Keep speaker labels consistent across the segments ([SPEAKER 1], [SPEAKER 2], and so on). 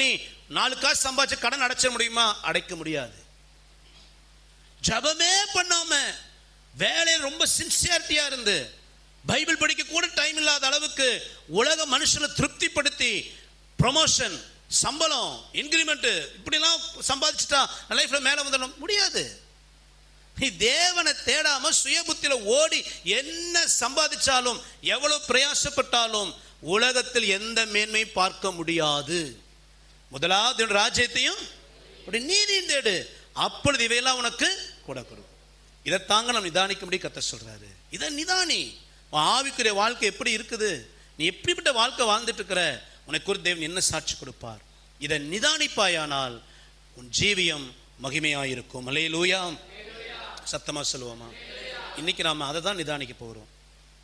[SPEAKER 1] பண்ணி நாலு காசு சம்பாதிச்சு கடன் அடைச்ச முடியுமா? அடைக்க முடியாது. ஜபமே பண்ணாம வேலையில் ரொம்ப சின்சியாரிட்டியா இருந்து பைபிள் படிக்க கூட டைம் இல்லாத அளவுக்கு உலக மனுஷனை திருப்திப்படுத்தி ப்ரொமோஷன் சம்பளம் இன்க்ரிமெண்ட் இப்படிலாம் சம்பாதிச்சுட்டா லைஃப்ல மேலே வந்துடணும்? முடியாது. நீ தேவனை தேடாம சுயபுத்தியில ஓடி என்ன சம்பாதிச்சாலும் எவ்வளவு பிரயாசப்பட்டாலும் உலகத்தில் எந்த மேன்மையும் பார்க்க முடியாது. முதலாவது ராஜ்யத்தையும் அப்படி நீதியும் தேடு. அப்பொழுது இவையெல்லாம் உனக்கு கூட கொடுக்கும் இதை தாங்க நம்ம நிதானிக்கும்படி கத்த சொல்றாரு. இதை நிதானி. ஆவிக்குரிய வாழ்க்கை எப்படி இருக்குது? நீ எப்படிப்பட்ட வாழ்க்கை வாழ்ந்துட்டு இருக்கிற உனக்கு ஒரு தேவன் என்ன சாட்சி கொடுப்பார்? இதை நிதானிப்பாயானால் உன் ஜீவியம் மகிமையாயிருக்கும். அலையிலூயா சத்தமா சொல்லுவோமா? இன்னைக்கு நாம் அதை தான் நிதானிக்க போகிறோம்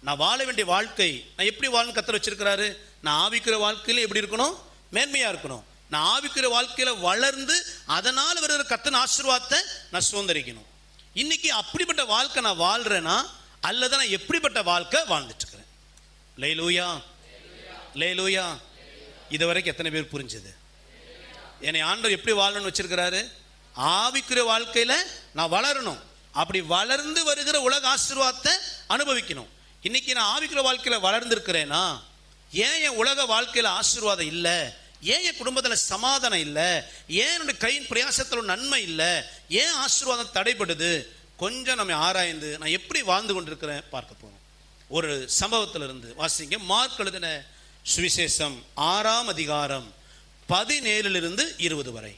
[SPEAKER 1] நான் வாழ வேண்டிய வாழ்க்கை நான் எப்படி வாழணும் கத்தர் வச்சிருக்கிறாரு? நான் ஆவிக்கிற வாழ்க்கையில் எப்படி இருக்கணும்? மேன்மையாக இருக்கணும். நான் ஆவிக்கிற வாழ்க்கையில் வளர்ந்து அதனால் வருகிற கத்தன் ஆசீர்வாதத்தை நான் சுதந்திரிக்கணும். இன்னைக்கு அப்படிப்பட்ட வாழ்க்கை நான் வாழ்கிறேன்னா அல்லது நான் எப்படிப்பட்ட வாழ்க்கை வாழ்ந்துட்டு இருக்கிறேன்? லேலூயா. லேலூயா. இது வரைக்கும் எத்தனை பேர் புரிஞ்சது? என்னை ஆண்டவர் எப்படி வாழணும்னு வச்சிருக்கிறாரு? ஆவிக்குரிய வாழ்க்கையில் நான் வளரணும். அப்படி வளர்ந்து வருகிற உலக ஆசீர்வாதத்தை அனுபவிக்கணும். இன்னைக்கு நான் ஆவிக்குரிய வாழ்க்கையில் வளர்ந்துருக்கிறேன்னா ஏன் என் உலக வாழ்க்கையில் ஆசீர்வாதம் இல்லை? ஏன் என் குடும்பத்தில் சமாதானம் இல்லை? ஏன் என்னுடைய கையின் பிரயாசத்தில் ஒரு நன்மை இல்லை? ஏன் ஆசீர்வாதம் தடைபடுது? கொஞ்சம் நம்ம ஆராய்ந்து நான் எப்படி வாழ்ந்து கொண்டிருக்கிறேன் பார்க்க போகிறோம் ஒரு சம்பவத்திலிருந்து வாசிங்க. மார்க் எழுதின சுவிசேஷம் ஆறாம் அதிகாரம் பதினேழுலிருந்து இருபது வரை.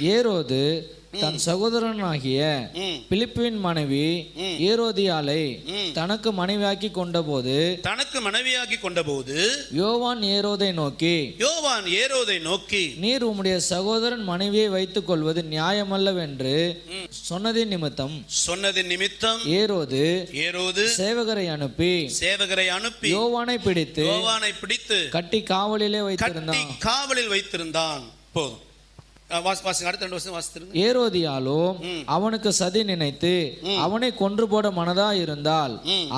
[SPEAKER 2] ஏரோது தன் சகோதரனாகிய. பிலிப்பின் மனைவி ஏரோதியாலை. தனக்கு மனைவியாக்கி கொண்டபோது
[SPEAKER 1] தனக்கு மனைவியாகி கொண்டபோது
[SPEAKER 2] யோவான் ஏரோதை நோக்கி
[SPEAKER 1] யோவான் ஏரோதை நோக்கி
[SPEAKER 2] நீர் உம்முடைய சகோதரன் மனைவியை வைத்துக் கொள்வது நியாயமல்லவென்று சொன்னதின் நிமித்தம்
[SPEAKER 1] சொன்னதின் நிமித்தம்
[SPEAKER 2] ஏரோது
[SPEAKER 1] ஏரோது
[SPEAKER 2] சேவகரை அனுப்பி
[SPEAKER 1] சேவகரை அனுப்பி
[SPEAKER 2] யோவானை பிடித்து
[SPEAKER 1] யோவானை பிடித்து
[SPEAKER 2] கட்டி காவலிலே வைத்திருந்தான்.
[SPEAKER 1] காவலில் வைத்திருந்தான். போதும். வாசிங்க. அடுத்த ரெண்டு வருஷம் வாசித்திருங்க.
[SPEAKER 2] ஏரோதியாலும் அவனுக்கு சதி நினைத்து அவனை கொன்று போட மனதா இருந்தால்.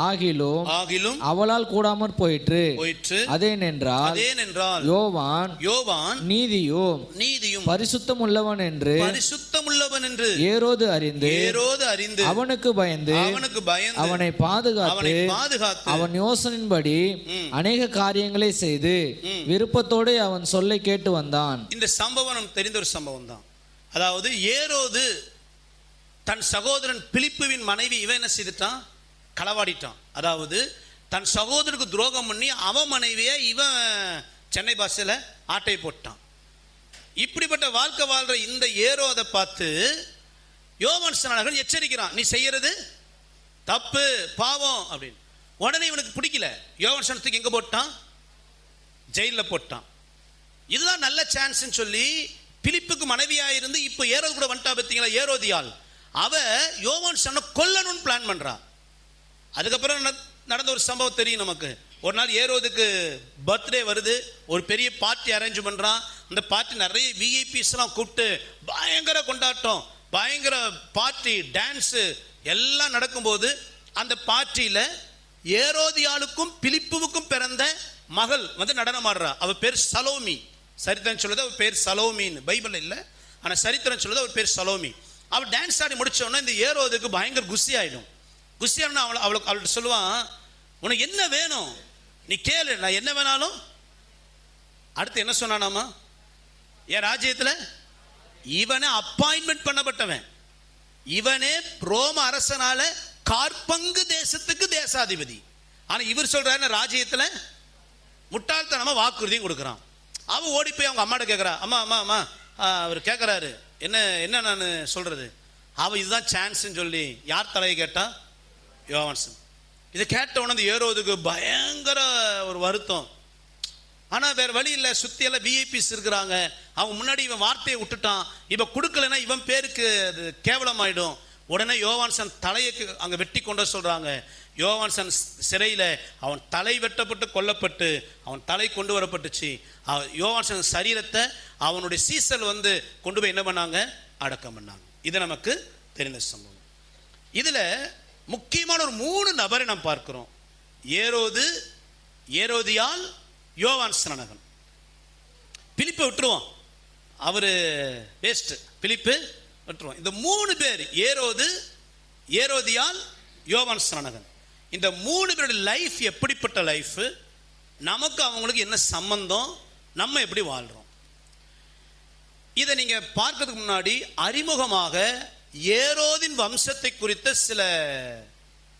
[SPEAKER 2] ஆகிலும்
[SPEAKER 1] ஆகிலும்
[SPEAKER 2] அவளால் கூடாமற் போயிற்று.
[SPEAKER 1] போயிற்று.
[SPEAKER 2] அதேனென்றால்
[SPEAKER 1] அதேனென்றால்
[SPEAKER 2] யோவான்
[SPEAKER 1] யோவான்
[SPEAKER 2] நீதியும்
[SPEAKER 1] நீதியும்
[SPEAKER 2] பரிசுத்தம் உள்ளவன் என்று
[SPEAKER 1] பரிசுத்தமுள்ளவன் என்று
[SPEAKER 2] ஏரோது அறிந்து
[SPEAKER 1] ஏரோது அறிந்து
[SPEAKER 2] அவனுக்கு பயந்து
[SPEAKER 1] அவனுக்கு பயந்து
[SPEAKER 2] அவனை பாதுகாத்து
[SPEAKER 1] அவனை பாதுகாத்து
[SPEAKER 2] அவன் யோசனையின்படி அநேக காரியங்களை செய்து விருப்பத்தோடு அவன் சொல்லை கேட்டு வந்தான்.
[SPEAKER 1] இந்த சம்பவம் நமக்கு தெரிந்த ஒரு சம்பவம் தான் அதாவது ஏரோது தன் சகோதரன் பிலிப்புவின் மனைவி இவன் என்ன செய்துட்டான்? களவாடிட்டான். அதாவது தன் சகோதரனுக்கு துரோகம் பண்ணி அவன் மனைவியை இவன் சென்னை பாஷையில் ஆட்டை போட்டான். இப்படிப்பட்ட வாழ்க்கை வாழ்ற இந்த ஏரோதை பார்த்து யோவான் ஸ்நானகன் எச்சரிக்கிறான் நீ செய்யறது தப்பு பாவம் அப்படின்னு. உடனே இவனுக்கு பிடிக்கல. யோவான் ஸ்நானத்துக்கு எங்க போட்டான்? ஜெயிலில் போட்டான். இதுதான் நல்ல சான்ஸ்னு சொல்லி பிலிப்புக்கு மனைவியாக இருந்து இப்போ ஏரோது கூட வந்துட்டா பார்த்தீங்களா ஏரோதியால் அவ யோவான் சொன்ன கொல்லணும்னு பிளான் பண்றா. அதுக்கப்புறம் நட- நடந்த ஒரு சம்பவம் தெரியும் நமக்கு. ஒரு நாள் ஏரோதுக்கு பர்த்டே வருது. ஒரு பெரிய பார்ட்டி அரேஞ்ச் பண்ணுறான் அந்த பார்ட்டி நிறைய விஐபிஸ்லாம் கூப்பிட்டு பயங்கர கொண்டாட்டம் பயங்கர பார்ட்டி டான்ஸு எல்லாம் நடக்கும்போது அந்த பார்ட்டியில் ஏரோதியாளுக்கும் பிலிப்புவுக்கும் பிறந்த மகள் வந்து நடனமாடுறா அவள் பேர் சலோமி. சரித்திரம் சொல்லுது அவள் பேர் சலோமின்னு. பைபிள் இல்லை. ஆனால் சரித்திரம் சொல்லுது அவர் பேர் சலோமி. அவள் டான்ஸ் ஆடி முடித்தோடனே இந்த ஏரோதுக்கு பயங்கர குசி ஆகிடும் குசி ஆனா அவளை அவளுக்கு அவள்கிட்ட சொல்லுவான் உனக்கு என்ன வேணும்? நீ கேளு நான் என்ன வேணாலும். அடுத்து என்ன சொன்னானாமா என் ராஜ்யத்தில்? இவனை அப்பாயின்மெண்ட் பண்ணப்பட்டவன். இவனே ரோம அரசனால கார்பங்கு தேசத்துக்கு தேசாதிபதி. ஆனால் இவர் சொல்றாரு ராஜ்யத்தில்? முட்டாள்தனமாக வாக்குறுதியும் கொடுக்குறான். அவன் ஓடி போய் அவங்க அம்மாட்ட கேட்குறா அம்மா அம்மா அம்மா. அவர் கேட்குறாரு என்ன என்ன நான் சொல்கிறது அவன் இதுதான் சான்ஸ்ன்னு சொல்லி யார் தலையை கேட்டான் யோவான்சன் இதை கேட்ட உடனே ஏரோதுக்கு பயங்கர ஒரு வருத்தம். ஆனால் வேறு வழி இல்லை சுற்றியெல்லாம் விஐபிஸ் இருக்கிறாங்க. அவங்க முன்னாடி இவன் வார்த்தையை விட்டுட்டான். இவன் கொடுக்கலன்னா இவன் பேருக்கு அது கேவலமாயிடும். உடனே யோவான்சன் தலையை அங்கே வெட்டி கொண்டு வர யோவான்சன் சிறையில் அவன் தலை வெட்டப்பட்டு கொல்லப்பட்டு அவன் தலை கொண்டு வரப்பட்டுச்சு. அவ- யோவான்சன் சரீரத்தை அவனுடைய சீசல் வந்து கொண்டு போய் என்ன பண்ணாங்க? அடக்கம் பண்ணாங்க. இது நமக்கு தெரிந்த சம்பவம். இதில் முக்கியமான ஒரு மூணு நபரை நாம் பார்க்கிறோம். ஏரோது ஏரோதியால் யோவான் ஸ்நானகன் பிலிப்பை விட்டுருவோம். அவர் வேஸ்ட்டு பிலிப்பு விட்டுருவோம். இந்த மூணு பேர் ஏரோது ஏரோதியால் யோவான் ஸ்நானகன் இந்த மூணு பேருடைய லைஃப் எப்படிப்பட்ட லைஃப் நமக்கு அவங்களுக்கு என்ன சம்பந்தம்? நம்ம எப்படி வாழ்கிறோம் இதை நீங்கள் பார்க்கறதுக்கு முன்னாடி அறிமுகமாக ஏரோதின் வம்சத்தை குறித்த சில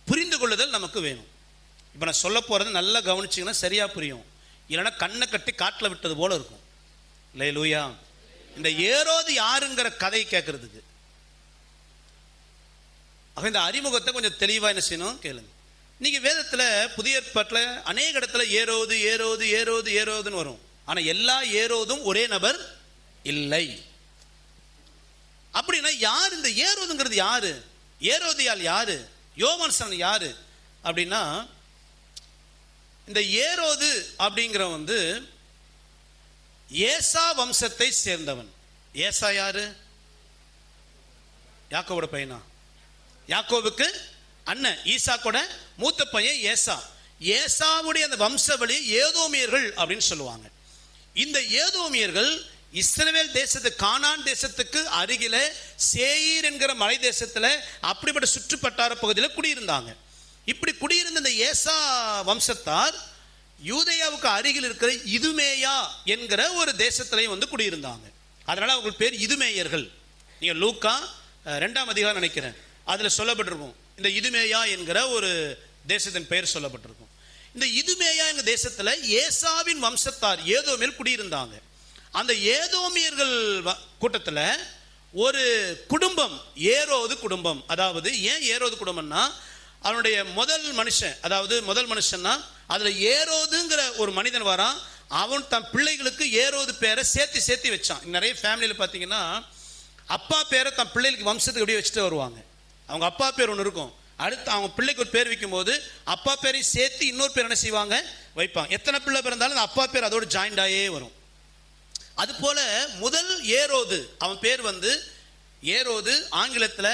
[SPEAKER 1] புரிந்து கொள்ளுதல் நமக்கு வேணும். இப்போ நான் சொல்ல போகிறத நல்லா கவனிச்சிங்கன்னா சரியாக புரியும். இல்லைன்னா கண்ணை கட்டி காட்டில் விட்டது போல இருக்கும். இல்லை லூயா இந்த ஏரோது யாருங்கிற கதை கேட்கறதுக்கு. அப்போ இந்த அறிமுகத்தை கொஞ்சம் தெளிவாக என்ன செய்யணும் கேளுங்க. நீங்கள் வேதத்தில் புதிய ஏற்பாட்டில் அநேக இடத்துல ஏரோது ஏரோது ஏரோது ஏரோதுன்னு வரும். ஆனால் எல்லா ஏரோதும் ஒரே நபர் இல்லை. அப்படின்னா யார் இந்த ஏரோதுங்கிறது யாரு? ஏரோதியால் யாரு? யோவான்சன் யாரு? அப்படின்னா இந்த ஏரோது அப்படிங்கிற வந்து ஏசா வம்சத்தை சேர்ந்தவன். ஏசா யாரு? யாக்கோவோட பையனா? யாக்கோவுக்கு அண்ணன் ஈசாக்கோட மூத்த பையன் ஏசா. ஏசாவுடைய அந்த வம்சவழி ஏதோமியர்கள் அப்படின்னு சொல்லுவாங்க. இந்த ஏதோமியர்கள் இஸ்ரவேல் தேசத்து கானான் தேசத்துக்கு அருகில சேயீர் என்கிற மலை தேசத்துல அப்படிப்பட்ட சுற்றுப்பட்டார பகுதியில் குடியிருந்தாங்க. இப்படி குடியிருந்த இந்த ஏசா வம்சத்தார் யூதேயாவுக்கு அருகில் இருக்கிற இதுமேயா என்கிற ஒரு தேசத்திலையும் வந்து குடியிருந்தாங்க. அதனால அவங்க பேர் இதுமேயர்கள். நீங்கள் லூக்கா ரெண்டாம் அதிகாரம் நினைக்கிறேன். அதில் சொல்லப்பட்டிருக்கும். இந்த இதுமேயா என்கிற ஒரு தேசத்தின் பெயர் சொல்லப்பட்டிருக்கும். இந்த இதுமேயா எங்கள் தேசத்தில் ஏசாவின் வம்சத்தார் ஏதோமேல் குடியிருந்தாங்க. அந்த ஏதோமியர்கள் கூட்டத்தில் ஒரு குடும்பம் ஏரோது குடும்பம். அதாவது ஏன் ஏரோது குடும்பம்னா அவனுடைய முதல் மனுஷன் அதாவது முதல் மனுஷன்னா அதில் ஏரோதுங்கிற ஒரு மனிதன் வரான். அவன் தன் பிள்ளைகளுக்கு ஏரோது பேரை சேர்த்து சேர்த்து வச்சான். நிறைய ஃபேமிலியில் பார்த்தீங்கன்னா அப்பா பேரை தன் பிள்ளைகளுக்கு வம்சத்துக்கு அப்படியே வச்சுட்டு வருவாங்க. அவங்க அப்பா பேர் ஒன்று இருக்கும். அடுத்து அவங்க பிள்ளைக்கு ஒரு பேர் வைக்கும்போது அப்பா பேரையும் சேர்த்து இன்னொரு பேர் என்ன செய்வாங்க? வைப்பாங்க. எத்தனை பிள்ளை பிறந்தாலும் அந்த அப்பா பேர் அதோடு ஜாயிண்டாயே வரும். அது போல முதல் ஏரோது அவன் பேர் வந்து ஏரோது ஆங்கிலத்தில்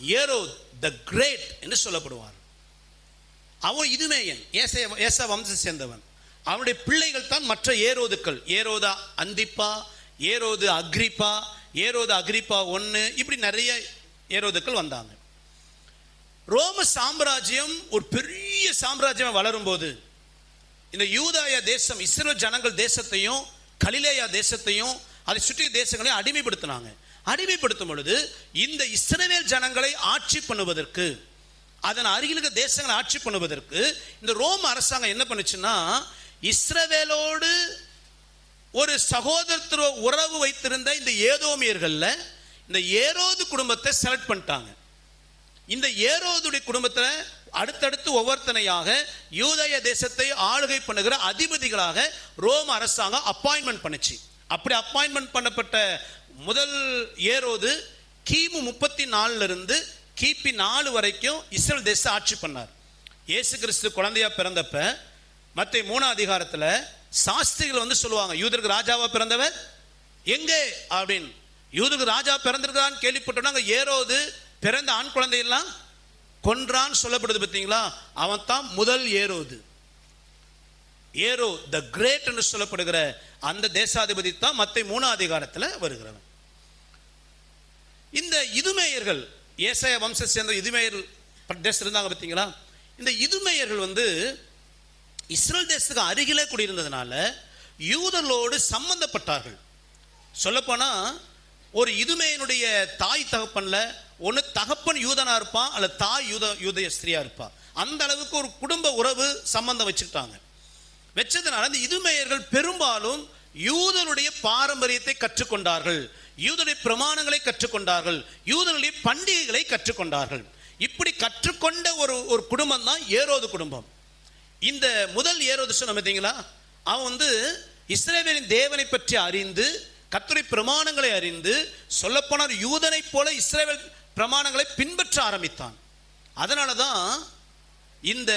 [SPEAKER 1] ஏரோ த கிரேட் என்று சொல்லப்படுவார். அவன் இதுமேயன் ஏச ஏசா சேர்ந்தவன். அவனுடைய பிள்ளைகள் தான் மற்ற ஏரோதுக்கள். ஏரோதா அந்திப்பா ஏரோது அக்ரிப்பா ஏரோது அக்ரிப்பா ஒன்று இப்படி நிறைய ஏரோதுக்கள் வந்தாங்க. ரோம சாம்ராஜ்யம் ஒரு பெரிய சாம்ராஜ்யம் வளரும்போது இந்த யூதாய தேசம் இஸ்ரோ ஜனங்கள் தேசத்தையும் கலிலேயா தேசத்தையும் அதை சுற்றி தேசங்களையும் அடிமைப்படுத்தினாங்க. அடிமைப்படுத்தும் பொழுது இந்த இஸ்ரவேல் ஜனங்களை ஆட்சி பண்ணுவதற்கு அதன் அருகில் இருக்க தேசங்களை ஆட்சி பண்ணுவதற்கு இந்த ரோம் அரசாங்கம் என்ன பண்ணுச்சுன்னா இஸ்ரவேலோடு ஒரு சகோதரத்துவ உறவு வைத்திருந்த இந்த ஏதோமியர்களில் இந்த ஏரோது குடும்பத்தை செலக்ட் பண்ணிட்டாங்க. இந்த ஏரோதுடைய குடும்பத்தில் அடுத்தடுத்து ஒவ்வொருத்தனையாக யூதய தேசத்தை ஆளுகை பண்ணுகிற அதிபதிகளாக ரோம் அரசாங்கம் அப்பாயின்மெண்ட் பண்ணுச்சு. அப்படி அப்பாயின்மெண்ட் பண்ணப்பட்ட முதல் ஏரோது கிமு முப்பத்தி நாலுல இருந்து கிபி நாலு வரைக்கும் இஸ்ரேல் தேச ஆட்சி பண்ணார். இயேசு கிறிஸ்து குழந்தையா பிறந்தப்ப மற்ற மூணாம் அதிகாரத்தில் சாஸ்திரிகள் வந்து சொல்லுவாங்க யூதருக்கு ராஜாவா பிறந்தவர்? எங்கே? அப்படின்னு. யூதருக்கு ராஜா பிறந்திருக்கான்னு கேள்விப்பட்டோம்னா அங்கே ஏரோது பிறந்த ஆண் குழந்தையெல்லாம் கொன்றான்னு சொல்லப்படுது பார்த்தீங்களா? அவன் தான் முதல் ஏரோது. ஏரோ த கிரேட் என்று சொல்லப்படுகிற அந்த தேசாதிபதி தான் மற்ற மூணாம் அதிகாரத்தில் வருகிறவன். இந்த இதுமேயர்கள் ஏசைய வம்சத்தை சேர்ந்த இதுமேயர் தேசம் இருந்தாங்க பார்த்தீங்களா? இந்த இதுமேயர்கள் வந்து இஸ்ரேல் தேசத்துக்கு அருகிலே குடியிருந்ததுனால யூதர்களோடு சம்பந்தப்பட்டார்கள். சொல்லப்போனா ஒரு இதுமேயனுடைய தாய் தகப்பனில் ஒன்று தகப்பன் யூதனா இருப்பான் அல்ல தாய் யூத யூதய ஸ்திரியா இருப்பாள் அந்த அளவுக்கு ஒரு குடும்ப உறவு சம்பந்தம் வச்சுக்கிட்டாங்க. வச்சதுனால இந்த இதுமேயர்கள் பெரும்பாலும் யூதனுடைய பாரம்பரியத்தை கற்றுக்கொண்டார்கள். யூதனுடைய பிரமாணங்களை கற்றுக்கொண்டார்கள் யூதனுடைய பண்டிகைகளை கற்றுக்கொண்டார்கள். இப்படி கற்றுக்கொண்ட ஒரு ஒரு குடும்பம் தான் ஏரோது குடும்பம். இந்த முதல் ஏரோது பார்த்தீங்களா அவன் வந்து இஸ்ரேவேலின் தேவனை பற்றி அறிந்து கத்துரை பிரமாணங்களை அறிந்து சொல்லப்போனால் யூதனைப் போல இஸ்ரேவேல் பிரமாணங்களை பின்பற்ற ஆரம்பித்தான். அதனால தான் இந்த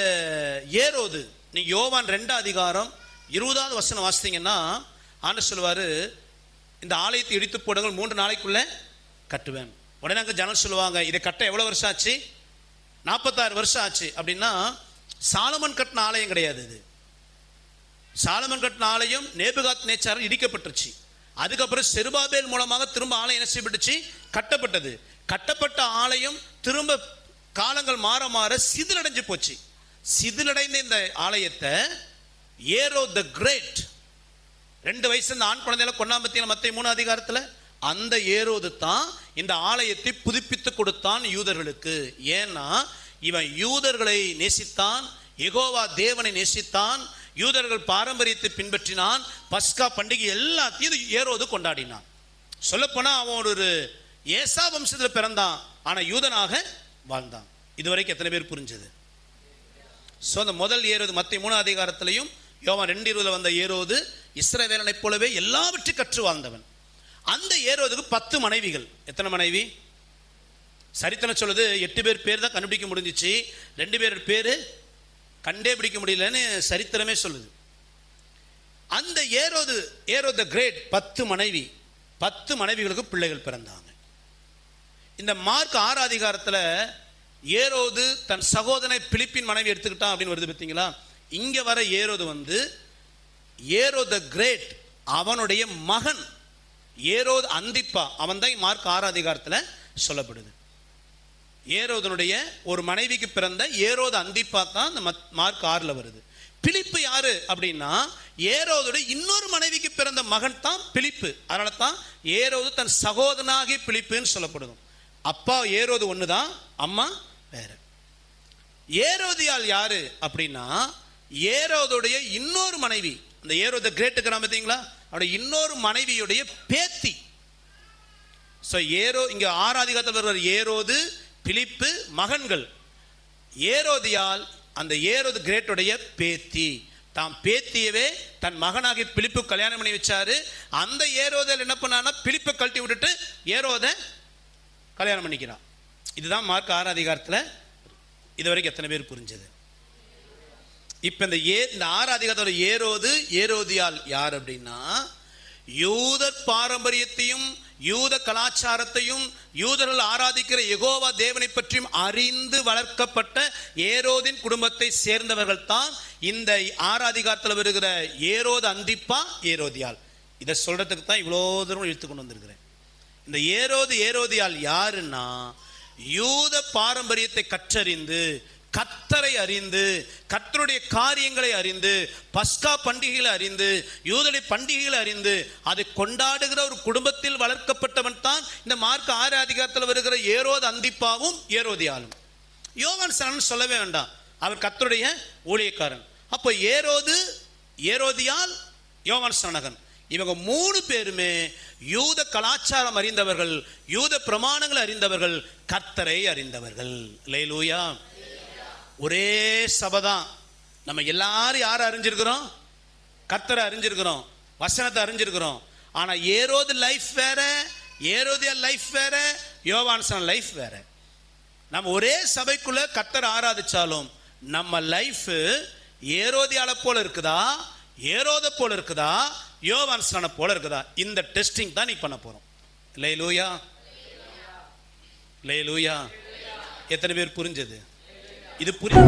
[SPEAKER 1] ஏரோது நீ யோவான் ரெண்டாம் அதிகாரம் இருபதாவது வசனம் வாசித்தீங்கன்னா ஆண்டு சொல்லுவார் இந்த ஆலயத்தை இடித்து போடுங்கள் மூன்று நாளைக்குள்ளே கட்டுவேன். உடனே அங்கே ஜனல் சொல்லுவாங்க இதை கட்ட எவ்வளோ வருஷம் ஆச்சு? நாற்பத்தாறு வருஷம் ஆச்சு. அப்படின்னா சாலமன் கட்டின ஆலயம் கிடையாது இது. சாலமன் கட்டின ஆலயம் நேபுகாத் நேச்சாரம் இடிக்கப்பட்டுருச்சு. அதுக்கப்புறம் செருபாபேல் மூலமாக திரும்ப ஆலயம் என்ன செய்யப்பட்டுச்சு? கட்டப்பட்டது. கட்டப்பட்ட ஆலயம் திரும்ப காலங்கள் மாற மாற சிதிலடைஞ்சு போச்சு. சிதிலடைந்த இந்த ஆலயத்தை ஏரோ த கிரேட் ரெண்டு வயசு இந்த ஆண் குழந்தைகளை கொண்டாம்பத்தியில் மத்திய மூணு அதிகாரத்துல அந்த ஏரோது தான் இந்த ஆலயத்தை புதுப்பித்து கொடுத்தான் யூதர்களுக்கு. ஏன்னா இவன் யூதர்களை நேசித்தான் எகோவா தேவனை நேசித்தான் யூதர்கள் பாரம்பரியத்தை பின்பற்றினான் பஸ்கா பண்டிகை எல்லாத்தையும் ஏரோது கொண்டாடினான். சொல்லப்போனா அவன் ஒரு ஏசா வம்சத்தில் பிறந்தான் ஆனால் யூதனாக வாழ்ந்தான். இதுவரைக்கும் எத்தனை பேர் புரிஞ்சது? ஸோ அந்த முதல் ஏறுவது மத்திய மூணு அதிகாரத்திலையும் யோவான் ரெண்டு இருபதில் வந்த ஏரோது இஸ்ரவேலனைப் போலவே எல்லாவற்றையும் கற்று வாழ்ந்தவன் அந்த ஏரோதுக்கு பத்து மனைவிகள். எத்தனை மனைவி? சரித்திரம் சொல்லுது எட்டு பேர் பேர் தான் கண்டுபிடிக்க முடிஞ்சிச்சு. ரெண்டு பேர் பேர் கண்டே பிடிக்க முடியலன்னு சரித்திரமே சொல்லுது. அந்த ஏரோது ஏரோ த கிரேட் பத்து மனைவி. பத்து மனைவிகளுக்கு பிள்ளைகள் பிறந்தாங்க. இந்த மார்க் ஆறு அதிகாரத்துல ஏரோது தன் சகோதரனை பிலிப்பின் மனைவி எடுத்துக்கிட்டான் அப்படின்னு வருது பார்த்தீங்களா? இங்க வர ஏரோது வந்து ஏரோ த கிரேட் அவனுடைய மகன். ஏரோது அந்திப்பா அவன் தான் மார்க் ஆறு அதிகாரத்தில் சொல்லப்படுது. ஏரோதனுடைய ஒரு மனைவிக்கு பிறந்த ஏரோது அந்திப்பா தான் அந்த மத்- மார்க் ஆறில் வருது. பிலிப்பு யாரு அப்படின்னா ஏரோதுடைய இன்னொரு மனைவிக்கு பிறந்த மகன் தான் பிலிப்பு. அதனால தான் ஏரோது தன் சகோதரனாகி பிலிப்புன்னு சொல்லப்படுது. அப்பா ஏரோது ஒன்று தான் அம்மா வேற. ஏரோதியால் யாரு அப்படின்னா ஏரோதுடைய இன்னொரு மனைவி அந்த ஏரோத கிரேட்டுக்கு பார்த்தீங்களா? அவருடைய இன்னொரு மனைவியுடைய பேத்தி. ஸோ ஏரோ இங்கே ஆறாதிகாரத்தில் வருவார் ஏரோது பிலிப்பு மகன்கள். ஏரோதியால் அந்த ஏரோது கிரேட்டுடைய பேத்தி. தாம் பேத்தியவே தன் மகனாகி பிலிப்பு கல்யாணம் பண்ணி வச்சாரு. அந்த ஏரோதல் என்ன பண்ணான்னா பிலிப்பை கழட்டி விட்டுட்டு ஏரோதை கல்யாணம் பண்ணிக்கிறான். இதுதான் மார்க் ஆறு அதிகாரத்தில் இது வரைக்கும் எத்தனை பேர் புரிஞ்சது? இப்ப இந்த ஏ இந்த ஆறு ஏரோது ஏரோதியால் யார் அப்படின்னா யூத பாரம்பரியத்தையும் யூத கலாச்சாரத்தையும் யூதர்கள் ஆராதிக்கிற எகோவா தேவனை பற்றியும் அறிந்து வளர்க்கப்பட்ட ஏரோதின் குடும்பத்தை சேர்ந்தவர்கள் தான் இந்த ஆராதிகாரத்தில் வருகிற ஏரோது அந்திப்பா ஏரோதியால். இதை சொல்றதுக்கு தான் இவ்வளோ தூரம் இழுத்து கொண்டு வந்திருக்கிறேன். இந்த ஏரோது ஏரோதியால் யாருன்னா யூத பாரம்பரியத்தை கற்றறிந்து கத்தரை அறிந்து கத்தருடைய காரியங்களை அறிந்து பஸ்கா பண்டிகைகளை அறிந்து யூதலை பண்டிகைகளை அறிந்து அதை கொண்டாடுகிற ஒரு குடும்பத்தில் வளர்க்கப்பட்டவன் தான் இந்த மார்க் ஆறு அதிகாரத்தில் வருகிற ஏரோது அந்திப்பாவும் ஏரோதியாலும். யோவான் சரணன் சொல்லவே வேண்டாம். அவர் கத்தருடைய ஊழியக்காரன். அப்போ ஏரோது ஏரோதியால் யோவான் சனகன் இவங்க மூணு பேருமே யூத கலாச்சாரம் அறிந்தவர்கள் யூத பிரமாணங்களை அறிந்தவர்கள் கர்த்தரை அறிந்தவர்கள். லேலூயா ஒரே சபை தான் நம்ம எல்லாரும் யாரை அறிஞ்சிருக்கிறோம்? கத்தரை அறிஞ்சிருக்கிறோம். வசனத்தை அறிஞ்சிருக்கிறோம். ஆனால் ஏரோது லைஃப் வேற ஏரோதிய லைஃப் வேற யோவான்சன் லைஃப் வேற. நம்ம ஒரே சபைக்குள்ள கத்தரை ஆராதிச்சாலும் நம்ம லைஃப் ஏரோதியால போல இருக்குதா? ஏரோத போல இருக்குதா? யோவான்ஸ்லான போல இருக்குதா? இந்த டெஸ்டிங் தான் நீ பண்ண போறோம். லே லூயா லே லூயா எத்தனை பேர் புரிஞ்சது? இது புரிய